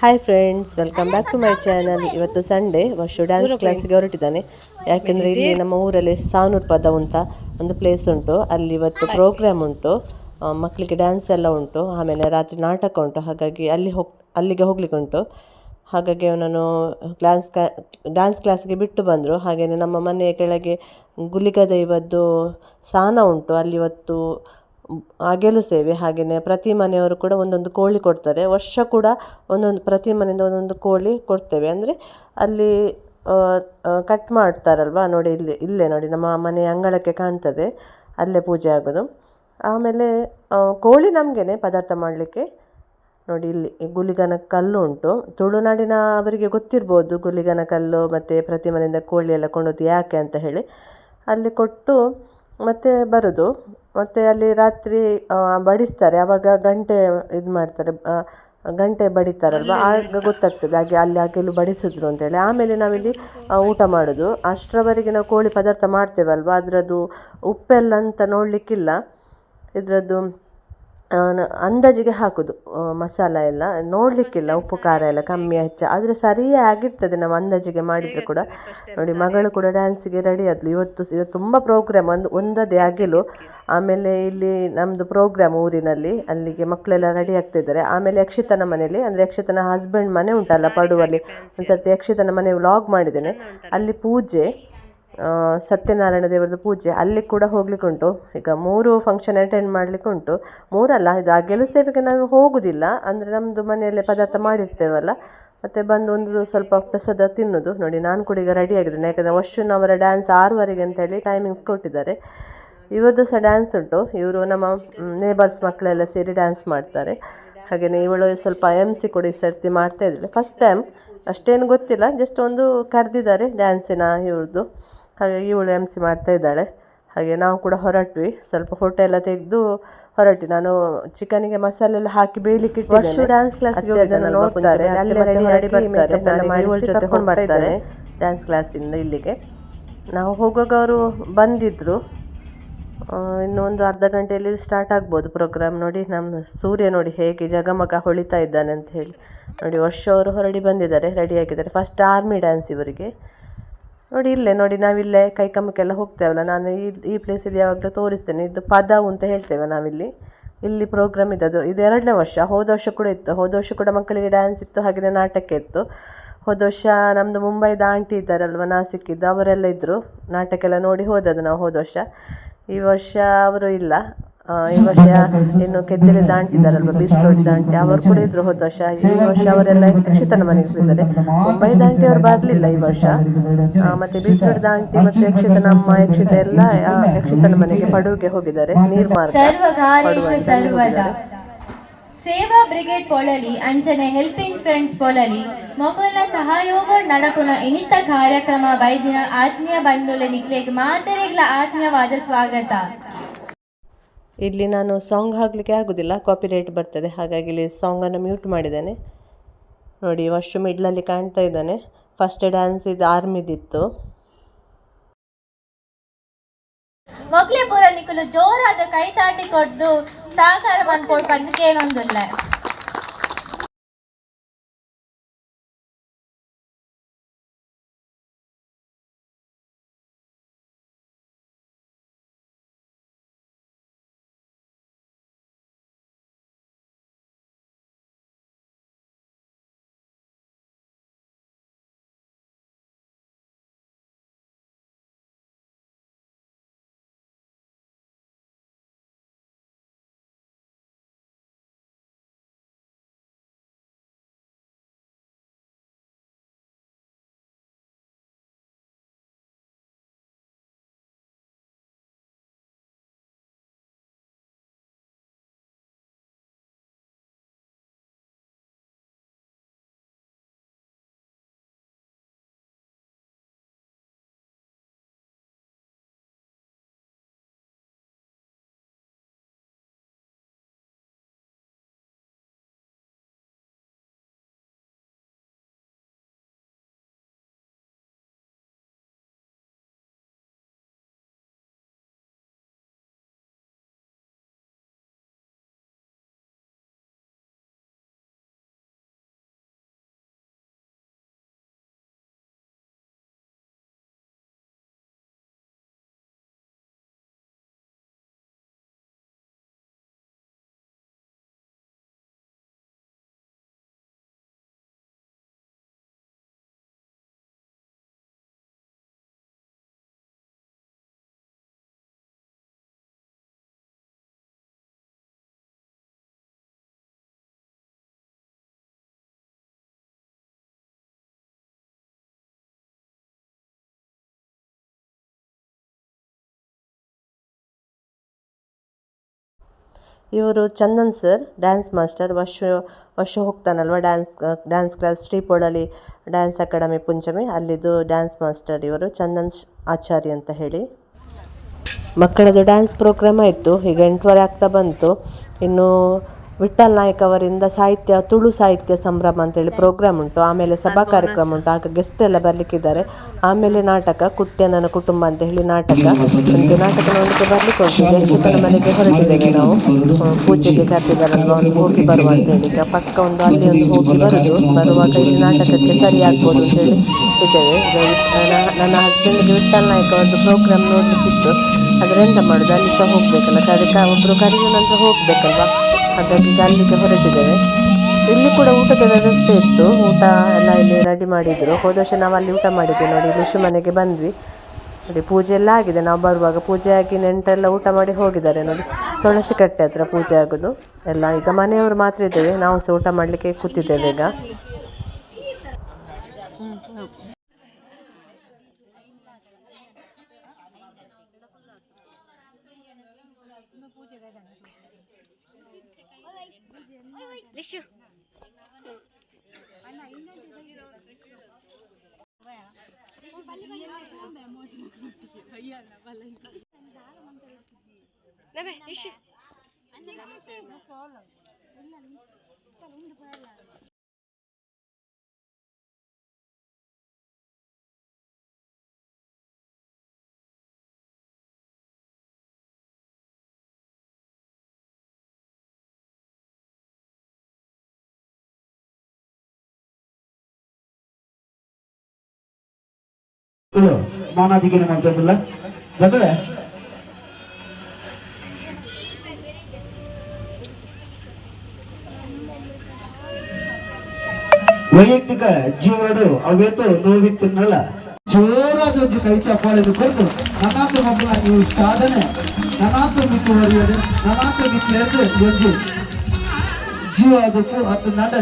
Hi friends welcome back to my channel ಇವತ್ತು Sunday Varsha dance ಕ್ಲಾಸಿಗೆ ಹೊರಟಿದ್ದಾನೆ. ಯಾಕೆಂದರೆ ಇಲ್ಲಿ ನಮ್ಮ ಊರಲ್ಲಿ ಸಾನೂರ್ ಪದ ಅಂತ ಒಂದು ಪ್ಲೇಸ್ ಉಂಟು. ಅಲ್ಲಿ ಇವತ್ತು ಪ್ರೋಗ್ರಾಮ್ ಉಂಟು. ಮಕ್ಕಳಿಗೆ ಡ್ಯಾನ್ಸ್ ಎಲ್ಲ ಉಂಟು. ಆಮೇಲೆ ರಾತ್ರಿ ನಾಟಕ ಉಂಟು. ಹಾಗಾಗಿ ಅಲ್ಲಿ ಹೋಗಿ ಅಲ್ಲಿಗೆ ಹೋಗ್ಲಿಕ್ಕೆ ಉಂಟು. ಹಾಗಾಗಿ ಅವನನ್ನು ಕ್ಲಾಸ್ ಕ್ಲಾ ಡ್ಯಾನ್ಸ್ ಕ್ಲಾಸ್ಗೆ ಬಿಟ್ಟು ಬಂದರು. ಹಾಗೆಯೇ ನಮ್ಮ ಮನೆಯ ಕೆಳಗೆ ಗುಲಿಗ ದೈವದ್ದು ಸಾನ ಉಂಟು. ಅಲ್ಲಿ ಇವತ್ತು ಅಗೆಲು ಸೇವೆ ಹಾಗೆಯೇ ಪ್ರತಿ ಮನೆಯವರು ಕೂಡ ಒಂದೊಂದು ಕೋಳಿ ಕೊಡ್ತಾರೆ. ವರ್ಷ ಕೂಡ ಒಂದೊಂದು, ಪ್ರತಿ ಮನೆಯಿಂದ ಒಂದೊಂದು ಕೋಳಿ ಕೊಡ್ತೇವೆ. ಅಂದರೆ ಅಲ್ಲಿ ಕಟ್ ಮಾಡ್ತಾರಲ್ವಾ? ನೋಡಿ, ಇಲ್ಲಿ, ಇಲ್ಲೇ ನೋಡಿ, ನಮ್ಮ ಮನೆ ಅಂಗಳಕ್ಕೆ ಕಾಣ್ತದೆ. ಅಲ್ಲೇ ಪೂಜೆ ಆಗೋದು. ಆಮೇಲೆ ಕೋಳಿ ನಮಗೇನೆ ಪದಾರ್ಥ ಮಾಡಲಿಕ್ಕೆ, ನೋಡಿ, ಇಲ್ಲಿ ಗುಲಿಗನ ಕಲ್ಲು ಉಂಟು. ತುಳುನಾಡಿನ ಅವರಿಗೆ ಗೊತ್ತಿರ್ಬೋದು ಗುಲಿಗನ ಕಲ್ಲು ಮತ್ತು ಪ್ರತಿ ಮನೆಯಿಂದ ಕೋಳಿ ಎಲ್ಲ ಕೊಂಡೋದು ಯಾಕೆ ಅಂತ ಹೇಳಿ. ಅಲ್ಲಿ ಕೊಟ್ಟು ಮತ್ತೆ ಬರೋದು. ಮತ್ತು ಅಲ್ಲಿ ರಾತ್ರಿ ಬಡಿಸ್ತಾರೆ. ಆವಾಗ ಗಂಟೆ ಇದು ಮಾಡ್ತಾರೆ. ಗಂಟೆ ಬಡಿತಾರಲ್ವ? ಆಗ ಗೊತ್ತಾಗ್ತದೆ ಹಾಗೆ ಅಲ್ಲಿ ಕೆಲವು ಬಡಿಸಿದ್ರು ಅಂತೇಳಿ ಆಮೇಲೆ ನಾವಿಲ್ಲಿ ಊಟ ಮಾಡೋದು. ಅಷ್ಟರವರೆಗೆ ನಾವು ಕೋಳಿ ಪದಾರ್ಥ ಮಾಡ್ತೇವಲ್ವ? ಅದರದ್ದು ಉಪ್ಪೆಲ್ಲ ಅಂತ ನೋಡಲಿಕ್ಕಿಲ್ಲ. ಇದರದ್ದು ಅಂದಾಜಿಗೆ ಹಾಕೋದು ಮಸಾಲ ಎಲ್ಲ. ನೋಡಲಿಕ್ಕಿಲ್ಲ ಉಪ್ಪು ಖಾರ ಎಲ್ಲ, ಕಮ್ಮಿ ಹೆಚ್ಚ ಆದರೆ ಸರಿಯೇ ಆಗಿರ್ತದೆ ನಾವು ಅಂದಾಜಿಗೆ ಮಾಡಿದರೆ ಕೂಡ. ನೋಡಿ, ಮಗಳು ಕೂಡ ಡ್ಯಾನ್ಸಿಗೆ ರೆಡಿ ಆದ್ಲು. ಇವತ್ತು ಇವತ್ತು ತುಂಬ ಪ್ರೋಗ್ರಾಮ್ ಒಂದು, ಒಂದದೇ ಆಗಿಲು. ಆಮೇಲೆ ಇಲ್ಲಿ ನಮ್ಮದು ಪ್ರೋಗ್ರಾಮ್ ಊರಿನಲ್ಲಿ, ಅಲ್ಲಿಗೆ ಮಕ್ಕಳೆಲ್ಲ ರೆಡಿ ಆಗ್ತಿದ್ದಾರೆ ಆಮೇಲೆ ಯಕ್ಷಿತನ ಮನೆಯಲ್ಲಿ, ಅಂದರೆ ಯಕ್ಷಿತನ ಹಸ್ಬೆಂಡ್ ಮನೆ ಉಂಟಲ್ಲ ಪಡುವಲ್ಲಿ. ಒಂದು ಸರ್ತಿ ಯಕ್ಷಿತನ ಮನೆ ವ್ಲಾಗ್ ಮಾಡಿದ್ದೇನೆ. ಅಲ್ಲಿ ಪೂಜೆ ಸತ್ಯನಾರಾಯಣ ದೇವರದ್ದು ಪೂಜೆ ಅಲ್ಲಿ ಕೂಡ ಹೋಗ್ಲಿಕ್ಕೆ ಉಂಟು ಈಗ ಮೂರು ಫಂಕ್ಷನ್ ಅಟೆಂಡ್ ಮಾಡಲಿಕ್ಕೆ ಉಂಟು ಮೂರಲ್ಲ, ಇದು ಆ ಗೆಲು ಸೇವೆಗೆ ನಾವು ಹೋಗುದಿಲ್ಲ. ಅಂದರೆ ನಮ್ಮದು ಮನೆಯಲ್ಲೇ ಪದಾರ್ಥ ಮಾಡಿರ್ತೇವಲ್ಲ. ಮತ್ತು ಬಂದು ಒಂದು ಸ್ವಲ್ಪ ಪ್ರಸಾದ ತಿನ್ನೋದು. ನೋಡಿ, ನಾನು ಕೂಡ ಈಗ ರೆಡಿ ಆಗಿದ್ದೇನೆ. ಯಾಕಂದರೆ ವರ್ಷನ್ ಅವರ ಡ್ಯಾನ್ಸ್ ಆರೂವರೆಗೆ ಅಂತ ಹೇಳಿ ಟೈಮಿಂಗ್ಸ್ ಕೊಟ್ಟಿದ್ದಾರೆ. ಇವತ್ತು ಸಹ ಡ್ಯಾನ್ಸ್ ಉಂಟು. ಇವರು ನಮ್ಮ ನೇಬರ್ಸ್ ಮಕ್ಕಳೆಲ್ಲ ಸೇರಿ ಡ್ಯಾನ್ಸ್ ಮಾಡ್ತಾರೆ. ಹಾಗೆಯೇ ಇವಳು ಸ್ವಲ್ಪ ಎಂ ಸಿ ಕೂಡ ಈ ಸರ್ತಿ ಮಾಡ್ತಾ ಇದ್ದಾಳೆ. ಫಸ್ಟ್ ಟೈಮ್ ಅಷ್ಟೇನು ಗೊತ್ತಿಲ್ಲ ಜಸ್ಟ್ ಒಂದು ಕರೆದಿದ್ದಾರೆ ಡ್ಯಾನ್ಸಿನ ಇವ್ರದ್ದು ಹಾಗಾಗಿ ಇವಳು ಎಂ ಸಿ ಮಾಡ್ತಾ ಇದ್ದಾಳೆ. ಹಾಗೆ ನಾವು ಕೂಡ ಹೊರಟ್ವಿ. ಸ್ವಲ್ಪ ಫೋಟೋ ಎಲ್ಲ ತೆಗೆದು ಹೊರಟ್ವಿ. ನಾನು ಚಿಕನಿಗೆ ಮಸಾಲೆ ಎಲ್ಲ ಹಾಕಿ ಬೇಯಲಿಕ್ಕೆ ವರ್ಷ ಡ್ಯಾನ್ಸ್ ಕ್ಲಾಸ್ಗೆ ನೋಡ್ತಾರೆ. ಕರ್ಕೊಂಡು ಬರ್ತಾರೆ. ಡ್ಯಾನ್ಸ್ ಕ್ಲಾಸಿಂದ ಇಲ್ಲಿಗೆ. ನಾವು ಹೋಗುವಾಗ ಅವರು ಬಂದಿದ್ದರು ಇನ್ನೊಂದು ಇನ್ನು ಒಂದು ಅರ್ಧ ಗಂಟೆಯಲ್ಲಿ ಸ್ಟಾರ್ಟ್ ಆಗ್ಬೋದು ಪ್ರೋಗ್ರಾಮ್ ನೋಡಿ. ನಮ್ಮ ಸೂರ್ಯ ನೋಡಿ ಹೇಗೆ ಜಗಮಗ ಹೊಳಿತಾ ಇದ್ದಾನೆ ಅಂತ ಹೇಳಿ. ನೋಡಿ ವರ್ಷ ಅವರು ಹೊರಡಿ ಬಂದಿದ್ದಾರೆ ರೆಡಿ ಆಗಿದ್ದಾರೆ. ಫಸ್ಟ್ ಆರ್ಮಿ ಡ್ಯಾನ್ಸ್ ಇವರಿಗೆ. ನೋಡಿ, ಇಲ್ಲೇ, ನೋಡಿ, ನಾವಿಲ್ಲೇ ಕೈಕಮ್ಮಕ್ಕೆಲ್ಲ ಹೋಗ್ತೇವಲ್ಲ. ನಾನು ಈ ಈ ಪ್ಲೇಸಲ್ಲಿ ಯಾವಾಗಲೂ ತೋರಿಸ್ತೇನೆ. ಇದು ಪದಾವು ಅಂತ ಹೇಳ್ತೇವೆ ನಾವಿಲ್ಲಿ. ಇಲ್ಲಿ ಪ್ರೋಗ್ರಾಮ್ ಇದ್ದದ್ದು ಇದು ಎರಡನೇ ವರ್ಷ. ಹೋದ ವರ್ಷ ಕೂಡ ಇತ್ತು. ಹೋದ ವರ್ಷ ಕೂಡ ಮಕ್ಕಳಿಗೆ ಡ್ಯಾನ್ಸ್ ಇತ್ತು ಹಾಗೆಯೇ ನಾಟಕ ಇತ್ತು. ಹೋದ ವರ್ಷ ನಮ್ಮದು ಮುಂಬೈದ ಆಂಟಿ ಇದ್ದಾರಲ್ವ ನಾಸಿಕ್ಕಿದ್ದು ಅವರೆಲ್ಲ ಇದ್ದರು ನಾಟಕ ಎಲ್ಲ ನೋಡಿ ಹೋದದ್ದು ನಾವು ಹೋದ ವರ್ಷ. ಈ ವರ್ಷ ಅವರು ಇಲ್ಲ. ಈ ವರ್ಷ ಇನ್ನು ಕೆದ್ದಲೆ ದಾಂಟಿದ್ದಾರಲ್ವ ಬೀಸ್ರೋಡ್ ದಾಂಟಿ. ಅವರು ಕೂಡ ಇದ್ರು ಹೋದ ವರ್ಷ. ಈ ವರ್ಷ ಅವರೆಲ್ಲ ಯಕ್ಷತನ ಮನೆಗೆ ಹೋಗಿದ್ದಾರೆ. ಮುಂಬೈ ದಾಂಟಿ ಅವ್ರು ಬರಲಿಲ್ಲ ಈ ವರ್ಷ. ಮತ್ತೆ ಬೀಸ್ರೋಡ್ ದಾಂಟಿ ಮತ್ತೆ ಯಕ್ಷತನ ಅಮ್ಮ ಯಕ್ಷಿತ ಎಲ್ಲ ಯಕ್ಷತನ ಮನೆಗೆ ಪಡುವಿಗೆ ಹೋಗಿದ್ದಾರೆ. ನೀರ್ಮಾರ್ಗ ಸೇವಾ ಬ್ರಿಗೇಡ್ ಪೊಳಲಿ ಅಂಚನೆ ಹೆಲ್ಪಿಂಗ್ ಫ್ರೆಂಡ್ಸ್ ಪೊಳಲಿ ಮೊಗಲ್ನ ಸಹಯೋಗ ನಡಪುನ ಇನಿತ ಕಾರ್ಯಕ್ರಮ ವೈದ್ಯ ಆತ್ಮೀಯ ಬಂಧುಲೆ ನಿಕ್ಲೆಗ್ ಮಾತೆರೆಗ್ಲ ಆತ್ಮೀಯವಾದ ಸ್ವಾಗತ. ಇಲ್ಲಿ ನಾನು ಸಾಂಗ್ ಹಾಕಲಿಕ್ಕೆ ಆಗೋದಿಲ್ಲ ಕಾಪಿರೈಟ್ ಬರ್ತದೆ. ಹಾಗಾಗಿ ಇಲ್ಲಿ ಸಾಂಗನ್ನು ಮ್ಯೂಟ್ ಮಾಡಿದ್ದೇನೆ. ನೋಡಿ ವರ್ಷ ಮಿಡ್ಲಲ್ಲಿ ಕಾಣ್ತಾ ಇದ್ದಾನೆ. ಫಸ್ಟ್ ಡ್ಯಾನ್ಸ್ ಇದು ಆರ್ಮಿದಿತ್ತು. ಮೊಗ್ಲೇ ಪೂರ ನಿಕುಲು ಜೋರಾದ ಕೈತಾಟಿ ಕೊಡ್ದು ಸಾಕಾರ ಮನ್ಪೋಡ್ ಬಂದ್ಕೇನೊಂದುಲ್ಲ ಇವರು Chandan sir, dance master. Varsha Varsha ಹೋಗ್ತಾನಲ್ವ ಡ್ಯಾನ್ಸ್ ಡ್ಯಾನ್ಸ್ ಕ್ಲಾಸ್ ಶ್ರೀಪೋಡಲಿ ಡ್ಯಾನ್ಸ್ ಅಕಾಡೆಮಿ ಪುಂಚಮಿ. ಅಲ್ಲಿದ್ದು ಡ್ಯಾನ್ಸ್ ಮಾಸ್ಟರ್ ಇವರು, ಚಂದನ್ ಆಚಾರ್ಯ ಆಚಾರಿ ಅಂತ ಹೇಳಿ. ಮಕ್ಕಳದು ಡ್ಯಾನ್ಸ್ ಪ್ರೋಗ್ರಾಮ್ ಆಯಿತು ಈಗ ಎಂಟುವರೆ ಆಗ್ತಾ ಬಂತು. ಇನ್ನು ವಿಠಲ್ ನಾಯಕ್ ಅವರಿಂದ ಸಾಹಿತ್ಯ ತುಳು ಸಾಹಿತ್ಯ ಸಂಭ್ರಮ ಅಂತೇಳಿ ಪ್ರೋಗ್ರಾಮ್ ಉಂಟು. ಆಮೇಲೆ ಸಭಾ ಕಾರ್ಯಕ್ರಮ ಉಂಟು. ಆಗ ಗೆಸ್ಟ್ ಎಲ್ಲ ಬರ್ಲಿಕ್ಕಿದ್ದಾರೆ. ಆಮೇಲೆ ನಾಟಕ ಕುಟ್ಯ ನನ್ನ ಕುಟುಂಬ ಅಂತ ಹೇಳಿ ನಾಟಕ. ನನಗೆ ನಾಟಕ ನೋಡಲಿಕ್ಕೆ ಬರ್ಲಿಕ್ಕೆ ಉಂಟು. ಯಕ್ಷತನ ಮನೆಗೆ ಹೊರಟಿದ್ದೇವೆ ನಾವು. ಪೂಜೆಗೆ ಕರೆದಿದ್ದಾರಲ್ವ ಒಂದು ಹೋಗಿ ಬರುವ ಅಂತ ಹೇಳಿ. ಈಗ ಪಕ್ಕ ಒಂದು ಅಲ್ಲಿ ಒಂದು ಹೋಗಿ ಬರುದು. ಬರುವಾಗ ಇಲ್ಲಿ ನಾಟಕಕ್ಕೆ ಸರಿ ಆಗ್ಬೋದು ಅಂತ ಹೇಳಿ ಇದ್ದೇವೆ. ಇದು ನನ್ನ- ನನ್ನ ಹಸ್ಬೆಂಡ್ಗೆ ವಿಠಲ್ ನಾಯಕ್ ಒಂದು ಪ್ರೋಗ್ರಾಮ್ ನೋಡ್ಲಿಕ್ಕಿತ್ತು. ಎಂತ ಮಾಡುದು, ಅಲ್ಲಿ ಸಹ ಹೋಗ್ಬೇಕಲ್ಲ. ಅದಕ್ಕೆ ಒಬ್ರು ಕರೆದ ನಂತರ ಹೋಗ್ಬೇಕಲ್ವಾ? ಹಾಗಾಗಿ ಅಲ್ಲಿಗೆ ಹೊರಟಿದ್ದೇವೆ. ಇಲ್ಲಿ ಕೂಡ ಊಟದ ವ್ಯವಸ್ಥೆ ಇತ್ತು. ಊಟ ಎಲ್ಲ ಇಲ್ಲಿ ರೆಡಿ ಮಾಡಿದ್ರು. ಹೋದ ವರ್ಷ ನಾವು ಅಲ್ಲಿ ಊಟ ಮಾಡಿದ್ವಿ ನೋಡಿ. ಋಷಿ ಮನೆಗೆ ಬಂದ್ವಿ. ನೋಡಿ, ಪೂಜೆ ಎಲ್ಲ ಆಗಿದೆ. ನಾವು ಬರುವಾಗ ಪೂಜೆ ಆಗಿ ನೆಂಟೆಲ್ಲ ಊಟ ಮಾಡಿ ಹೋಗಿದ್ದಾರೆ ನೋಡಿ. ತುಳಸಿ ಕಟ್ಟೆ ಹತ್ರ ಪೂಜೆ ಆಗೋದು. ಎಲ್ಲ ಈಗ ಮನೆಯವರು ಮಾತ್ರ ಇದ್ದೇವೆ. ನಾವು ಸಹ ಊಟ ಮಾಡಲಿಕ್ಕೆ ಕೂತಿದ್ದೇವೆ ಈಗ. లిషు లిషు ಇದು ಮಾನಾದಿಗೆ ಮಾಡ್ತದಿಲ್ಲ ಬದಲೆ ವೈಯಕ್ತಿಕ ಜೀವಡು ಅವೇತು ನೋವಿತ್ತಿನಲ್ಲ ಜೋರಾದ ಒಂದು ಕೈ ಚಪ್ಪಾಳೆದು ಕೊಟ್ಟು ನನಾತು ಮಕ್ಕಳ ನೀವು ಸಾಧನೆ ನನಾತು ಮಿತ್ತು ಹೊರೆಯೋದು ನನಾತು ಎರಡು ಒಂದು ಜೀವ ಅದು ಅದು ನಡ